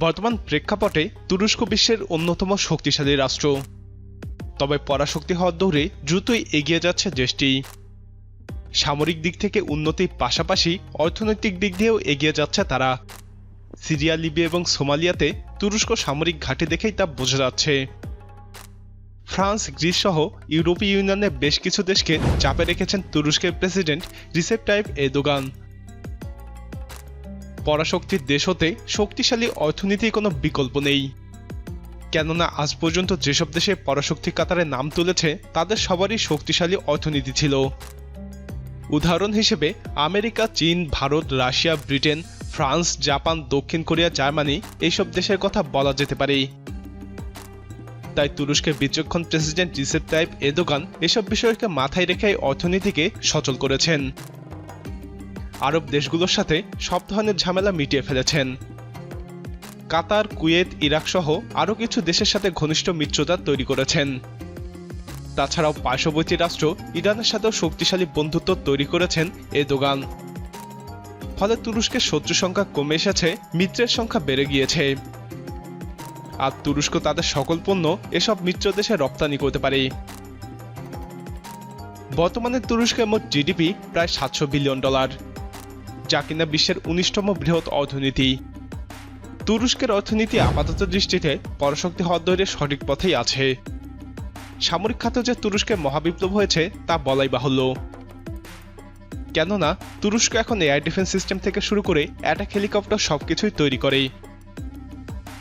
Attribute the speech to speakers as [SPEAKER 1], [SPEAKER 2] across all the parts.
[SPEAKER 1] বর্তমান প্রেক্ষাপটে তুরস্ক বিশ্বের অন্যতম শক্তিশালী রাষ্ট্র। তবে পরাশক্তি হওয়ার দৌড়ে দ্রুতই এগিয়ে যাচ্ছে দেশটি। সামরিক দিক থেকে উন্নতির পাশাপাশি অর্থনৈতিক দিক দিয়েও এগিয়ে যাচ্ছে তারা। সিরিয়া, লিবিয়া এবং সোমালিয়াতে তুরস্ক সামরিক ঘাঁটি দেখেই তা বোঝা যাচ্ছে। ফ্রান্স, গ্রিস সহ ইউরোপীয় ইউনিয়নের বেশ কিছু দেশকে চাপে রেখেছেন তুরস্কের প্রেসিডেন্ট রিসেপ টাইপ এদোগান পরাশক্তির দেশ হতে শক্তিশালী অর্থনীতির কোনো বিকল্প নেই। কেননা আজ পর্যন্ত যেসব দেশে পরাশক্তি কাতারে নাম তুলেছে, তাদের সবারই শক্তিশালী অর্থনীতি ছিল। উদাহরণ হিসেবে, আমেরিকা, চীন, Bharat, Russia, Britain, France, Japan, দক্ষিণ কোরিয়া, জার্মানি এইসব দেশের কথা বলা যেতে পারে। তাই তুরস্কের বিচক্ষণ প্রেসিডেন্ট রিসেপ টাইপ এদোগান এসব বিষয়কে মাথায় রেখে অর্থনীতিকে সচল করেছেন। আরব দেশগুলোর সাথে সব ধরনের ঝামেলা মিটিয়ে ফেলেছেন। কাতার, কুয়েত ইরাক সহ আরও কিছু দেশের সাথে ঘনিষ্ঠ মিত্রতা তৈরি করেছেন। তাছাড়াও পার্শ্ববর্তী রাষ্ট্র ইরানের সাথেও শক্তিশালী বন্ধুত্ব তৈরি করেছেন এ দোগান ফলে তুরস্কের শত্রু সংখ্যা কমে এসেছে, মিত্রের সংখ্যা বেড়ে গিয়েছে। আর তুরস্ক তাদের সকল পণ্য এসব মিত্র দেশে রপ্তানি করতে পারে। বর্তমানে তুরস্কের মোট জিডিপি প্রায় সাতশো বিলিয়ন ডলার। যা কিনা বিশ্বের উনিশতম বৃহৎ অর্থনীতি। তুরস্কের অর্থনীতি আপাতত দৃষ্টিতে পরাশক্তি হওয়ার দৌড়ে সঠিক পথেই আছে। সামরিক খাতে যে তুরস্কে মহাবিপ্লব হয়েছে, তা বলাই বাহুল্য। কেননা, তুরস্ক এখন এয়ার ডিফেন্স সিস্টেম থেকে শুরু করে অ্যাটাক হেলিকপ্টার সবকিছুই তৈরি করে।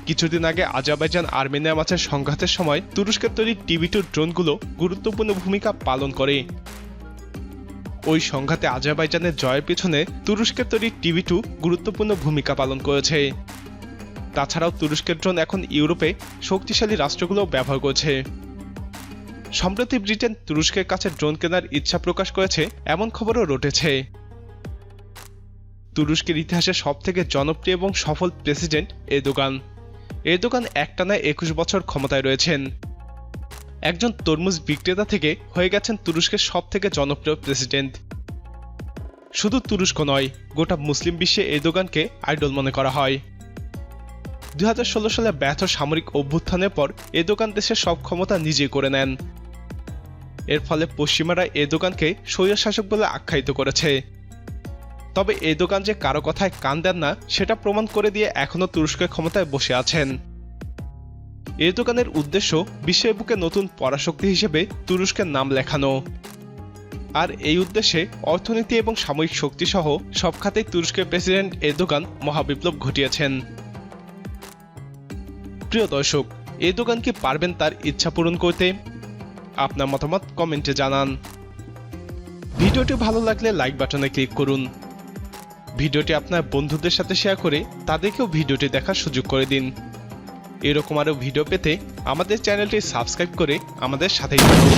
[SPEAKER 1] কিছুদিন আগে আজারবাইজান আর্মেনিয়া মাছের সংঘাতের সময় তুরস্কের তৈরি টিভি টু ড্রোনগুলো গুরুত্বপূর্ণ ভূমিকা পালন করে। ওই সংঘাতে আজারবাইজানের জয়ের পিছনে তুরস্কের তৈরি টিভি টু গুরুত্বপূর্ণ ভূমিকা পালন করেছে। তাছাড়াও তুরস্কের ড্রোন এখন ইউরোপে শক্তিশালী রাষ্ট্রগুলো ব্যবহার করছে। সম্প্রতি ব্রিটেন তুরস্কের কাছে ড্রোন কেনার ইচ্ছা প্রকাশ করেছে, এমন খবরও রটেছে। তুরস্কের ইতিহাসে সব থেকে জনপ্রিয় এবং সফল প্রেসিডেন্ট এরদোগান। এরদোগান একটানা একুশ বছর ক্ষমতায় রয়েছেন। একজন তরমুজ বিক্রেতা থেকে হয়ে গেছেন তুরস্কের সব থেকে জনপ্রিয় প্রেসিডেন্ট। শুধু তুরস্ক নয়, গোটা মুসলিম বিশ্বে এরদোগানকে আইডল মনে করা হয়। দুই হাজার ষোলো সালে ব্যর্থ সামরিক অভ্যুত্থানের পর এ দোকান দেশের সব ক্ষমতা নিজে করে নেন। এর ফলে পশ্চিমারা এ দোকানকে স্বৈর শাসক বলে আখ্যায়িত করেছে। তবে এ দোকান যে কারও কথায় কান দেন না, সেটা প্রমাণ করে দিয়ে এখনও তুরস্কের ক্ষমতায় বসে আছেন। এ দোকানের উদ্দেশ্য বিশ্বের বুকে নতুন পরাশক্তি হিসেবে তুরস্কের নাম লেখানো। আর এই উদ্দেশ্যে অর্থনীতি এবং সামরিক শক্তি সহ সব খাতেই তুরস্কের প্রেসিডেন্ট এরদোগান মহাবিপ্লব ঘটিয়েছেন। প্রিয় দর্শক এই দোকান কি পারবেন তার ইচ্ছা পূরণ করতে? আপনার মতামত কমেন্টে জানান। ভিডিওটি ভালো লাগলে লাইক বাটনে ক্লিক করুন। ভিডিওটি আপনার বন্ধুদের সাথে শেয়ার করে তাদেরকেও ভিডিওটি দেখার সুযোগ করে দিন। এরকম আরও ভিডিও পেতে আমাদের চ্যানেলটি সাবস্ক্রাইব করে আমাদের সাথেই থাকুন।